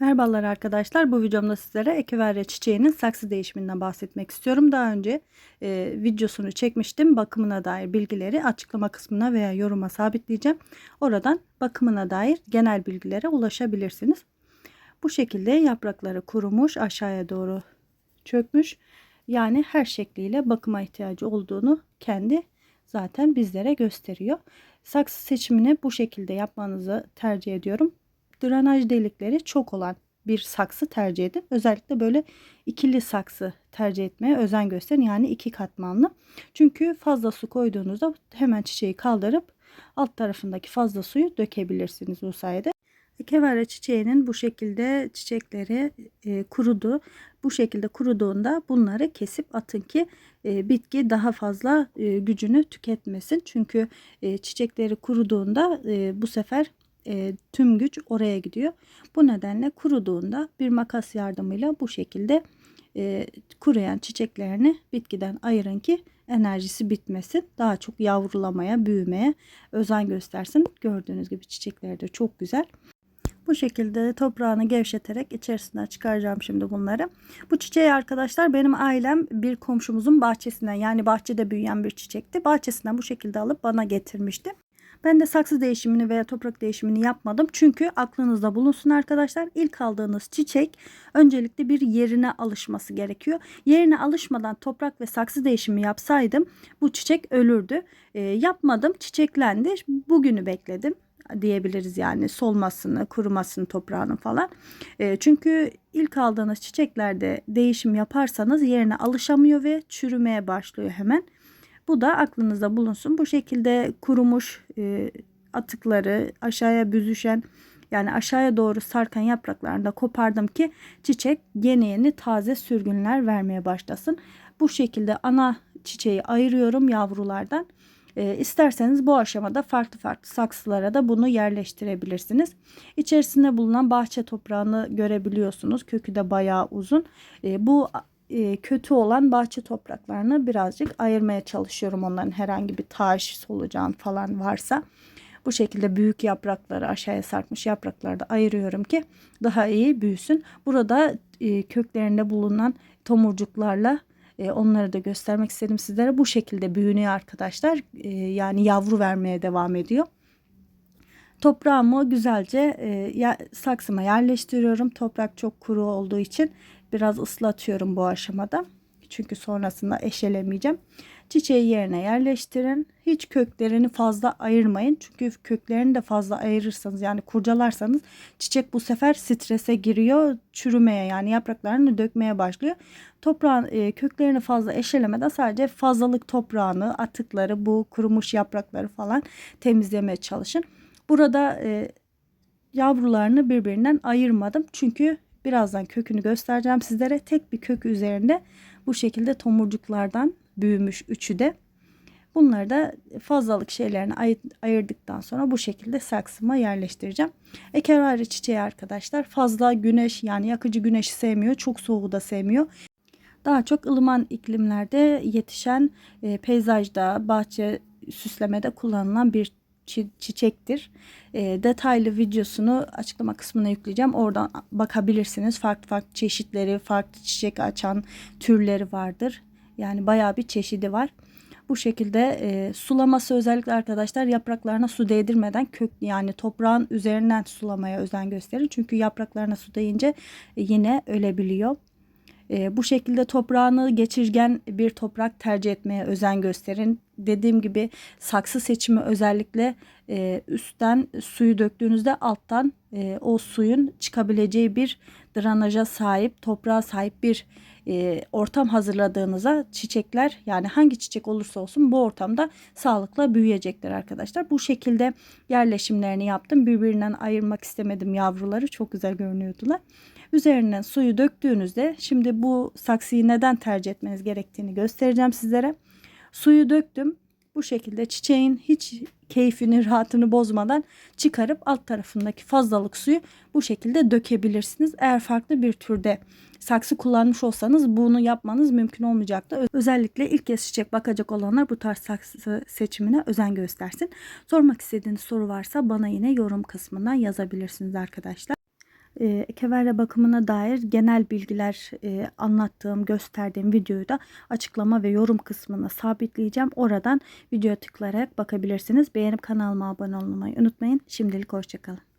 Merhabalar arkadaşlar. Bu videomda sizlere ekiverya çiçeğinin saksı değişiminden bahsetmek istiyorum. Daha önce e, videosunu çekmiştim. Bakımına dair bilgileri açıklama kısmına veya yoruma sabitleyeceğim. Oradan bakımına dair genel bilgilere ulaşabilirsiniz. Bu şekilde yaprakları kurumuş, aşağıya doğru çökmüş. Yani her şekliyle bakıma ihtiyacı olduğunu kendi zaten bizlere gösteriyor. Saksı seçimini bu şekilde yapmanızı tercih ediyorum drenaj delikleri çok olan bir saksı tercih edin. Özellikle böyle ikili saksı tercih etmeye özen gösterin. Yani iki katmanlı. Çünkü fazla su koyduğunuzda hemen çiçeği kaldırıp alt tarafındaki fazla suyu dökebilirsiniz bu sayede. Kevere çiçeğinin bu şekilde çiçekleri e, kurudu. Bu şekilde kuruduğunda bunları kesip atın ki e, bitki daha fazla e, gücünü tüketmesin. Çünkü e, çiçekleri kuruduğunda e, bu sefer e, tüm güç oraya gidiyor. Bu nedenle kuruduğunda bir makas yardımıyla bu şekilde e, kuruyan çiçeklerini bitkiden ayırın ki enerjisi bitmesin. Daha çok yavrulamaya, büyümeye özen göstersin. Gördüğünüz gibi çiçekleri de çok güzel. Bu şekilde toprağını gevşeterek içerisinden çıkaracağım şimdi bunları. Bu çiçeği arkadaşlar benim ailem bir komşumuzun bahçesinden yani bahçede büyüyen bir çiçekti. Bahçesinden bu şekilde alıp bana getirmişti. Ben de saksı değişimini veya toprak değişimini yapmadım. Çünkü aklınızda bulunsun arkadaşlar. İlk aldığınız çiçek öncelikle bir yerine alışması gerekiyor. Yerine alışmadan toprak ve saksı değişimi yapsaydım bu çiçek ölürdü. E, yapmadım çiçeklendi. Bugünü bekledim diyebiliriz yani solmasını, kurumasını toprağının falan. E, çünkü ilk aldığınız çiçeklerde değişim yaparsanız yerine alışamıyor ve çürümeye başlıyor hemen. Bu da aklınızda bulunsun. Bu şekilde kurumuş e, atıkları aşağıya büzüşen yani aşağıya doğru sarkan yapraklarını da kopardım ki çiçek yeni yeni taze sürgünler vermeye başlasın. Bu şekilde ana çiçeği ayırıyorum yavrulardan. E, isterseniz bu aşamada farklı farklı saksılara da bunu yerleştirebilirsiniz. İçerisinde bulunan bahçe toprağını görebiliyorsunuz. Kökü de bayağı uzun. E, bu e, kötü olan bahçe topraklarını birazcık ayırmaya çalışıyorum. Onların herhangi bir taş, solucan falan varsa bu şekilde büyük yaprakları aşağıya sarkmış yaprakları da ayırıyorum ki daha iyi büyüsün. Burada e, köklerinde bulunan tomurcuklarla e, onları da göstermek istedim sizlere. Bu şekilde büyünüyor arkadaşlar. yani yavru vermeye devam ediyor. Toprağımı güzelce ya, saksıma yerleştiriyorum. Toprak çok kuru olduğu için Biraz ıslatıyorum bu aşamada. Çünkü sonrasında eşelemeyeceğim. Çiçeği yerine yerleştirin. Hiç köklerini fazla ayırmayın. Çünkü köklerini de fazla ayırırsanız yani kurcalarsanız çiçek bu sefer strese giriyor. Çürümeye yani yapraklarını dökmeye başlıyor. Toprağın e, köklerini fazla eşelemeden sadece fazlalık toprağını, atıkları, bu kurumuş yaprakları falan temizlemeye çalışın. Burada e, yavrularını birbirinden ayırmadım. Çünkü Birazdan kökünü göstereceğim sizlere. Tek bir kök üzerinde bu şekilde tomurcuklardan büyümüş üçü de. Bunları da fazlalık şeylerini ay ayırdıktan sonra bu şekilde saksıma yerleştireceğim. Ekerari çiçeği arkadaşlar fazla güneş yani yakıcı güneşi sevmiyor. Çok soğuğu da sevmiyor. Daha çok ılıman iklimlerde yetişen e, peyzajda, bahçe süslemede kullanılan bir çi çiçektir. E, detaylı videosunu açıklama kısmına yükleyeceğim. Oradan bakabilirsiniz. Farklı farklı çeşitleri, farklı çiçek açan türleri vardır. Yani bayağı bir çeşidi var. Bu şekilde e, sulaması özellikle arkadaşlar yapraklarına su değdirmeden kök yani toprağın üzerinden sulamaya özen gösterin. Çünkü yapraklarına su değince e, yine ölebiliyor. E, bu şekilde toprağını geçirgen bir toprak tercih etmeye özen gösterin. Dediğim gibi saksı seçimi özellikle e, üstten suyu döktüğünüzde alttan e, o suyun çıkabileceği bir drenaja sahip, toprağa sahip bir e, ortam hazırladığınızda çiçekler yani hangi çiçek olursa olsun bu ortamda sağlıkla büyüyecekler arkadaşlar. Bu şekilde yerleşimlerini yaptım. Birbirinden ayırmak istemedim yavruları. Çok güzel görünüyordular. Üzerinden suyu döktüğünüzde şimdi bu saksıyı neden tercih etmeniz gerektiğini göstereceğim sizlere. Suyu döktüm. Bu şekilde çiçeğin hiç keyfini, rahatını bozmadan çıkarıp alt tarafındaki fazlalık suyu bu şekilde dökebilirsiniz. Eğer farklı bir türde saksı kullanmış olsanız bunu yapmanız mümkün olmayacaktı. Özellikle ilk kez çiçek bakacak olanlar bu tarz saksı seçimine özen göstersin. Sormak istediğiniz soru varsa bana yine yorum kısmından yazabilirsiniz arkadaşlar. E, ekeverre bakımına dair genel bilgiler e, anlattığım, gösterdiğim videoyu da açıklama ve yorum kısmına sabitleyeceğim. Oradan videoya tıklayarak bakabilirsiniz. Beğenip kanalıma abone olmayı unutmayın. Şimdilik hoşçakalın.